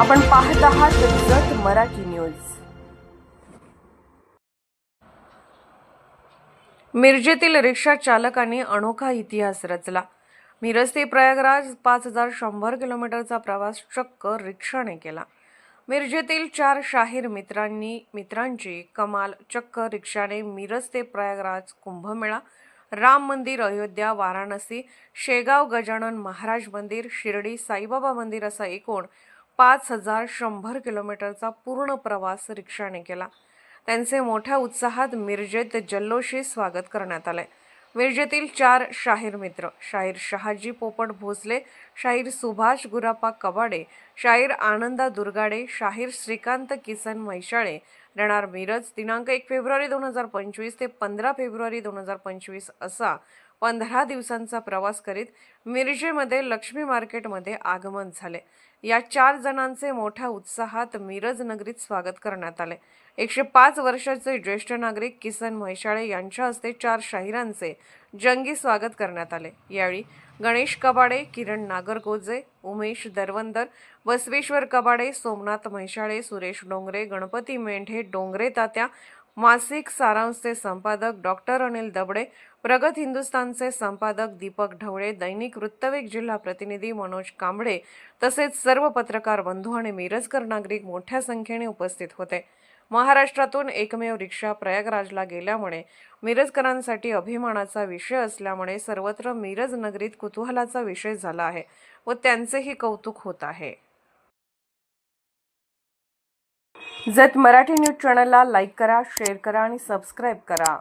आपण पाहत आहात जत मराठी न्यूज. मिरजेतील रिक्षा चालकांनी अनोखा इतिहास रचला. मिरज ते प्रयागराज पाच हजार शंभर किलोमीटरचा प्रवास चक्क रिक्षाने केला. मिरजेतील चार शाहीर मित्रांनी मित्रांची कमाल चक्क रिक्षाने मिरज ते प्रयागराज कुंभमेळा राम मंदिर अयोध्या वाराणसी शेगाव गजानन महाराज मंदिर शिर्डी साईबाबा मंदिर असा एकूण पाच हजार शंभर किलोमीटरचा पूर्ण प्रवास रिक्षाने केला. त्यांचे मोठ्या उत्साहात मिरजेत जल्लोषी स्वागत करण्यात आले. मिरजेतील चार शाहीर मित्र शाहीर शहाजी पोपट भोसले शाहीर सुभाष गुरापा कबाडे शाहीर आनंदा दुर्गाडे शाहीर श्रीकांत किसन म्हैशाळे राहणार मिरज दिनांक एक फेब्रुवारी दोन हजार पंचवीस ते पंधरा फेब्रुवारी दोन हजार पंचवीस असा पंधरा दिवसांचा प्रवास करीत मिरजेमध्ये लक्ष्मी मार्केटमध्ये आगमन झाले. या चार जणांचे मोठ्या उत्साहात मिरज नगरीत स्वागत करण्यात आले. एकशे पाच वर्षाचे ज्येष्ठ नागरिक किसन म्हैशाळे यांच्या हस्ते चार शाहिरांचे जंगी स्वागत करण्यात आले. यावेळी गणेश कबाडे किरण नागरगोजे उमेश दरवंदर बसवेश्वर कबाडे सोमनाथ म्हैशाळे सुरेश डोंगरे गणपती मेंढे डोंगरे तात्या मासिक सारांशचे संपादक डॉक्टर अनिल दबडे प्रगत हिंदुस्थानचे संपादक दीपक ढवळे दैनिक वृत्तवेक जिल्हा प्रतिनिधी मनोज कांबळे तसेच सर्व पत्रकार बंधू आणि मिरजकर नागरिक मोठ्या संख्येने उपस्थित होते. महाराष्ट्रातून एकमेव रिक्षा प्रयागराजला गेल्यामुळे मिरजकरांसाठी अभिमानाचा विषय असल्यामुळे सर्वत्र मिरज नगरीत कुतूहलाचा विषय झाला आहे व त्यांचेही कौतुक होत आहे. जत मराठी न्यूज चॅनलला लाईक करा शेअर करा आणि सबस्क्राईब करा.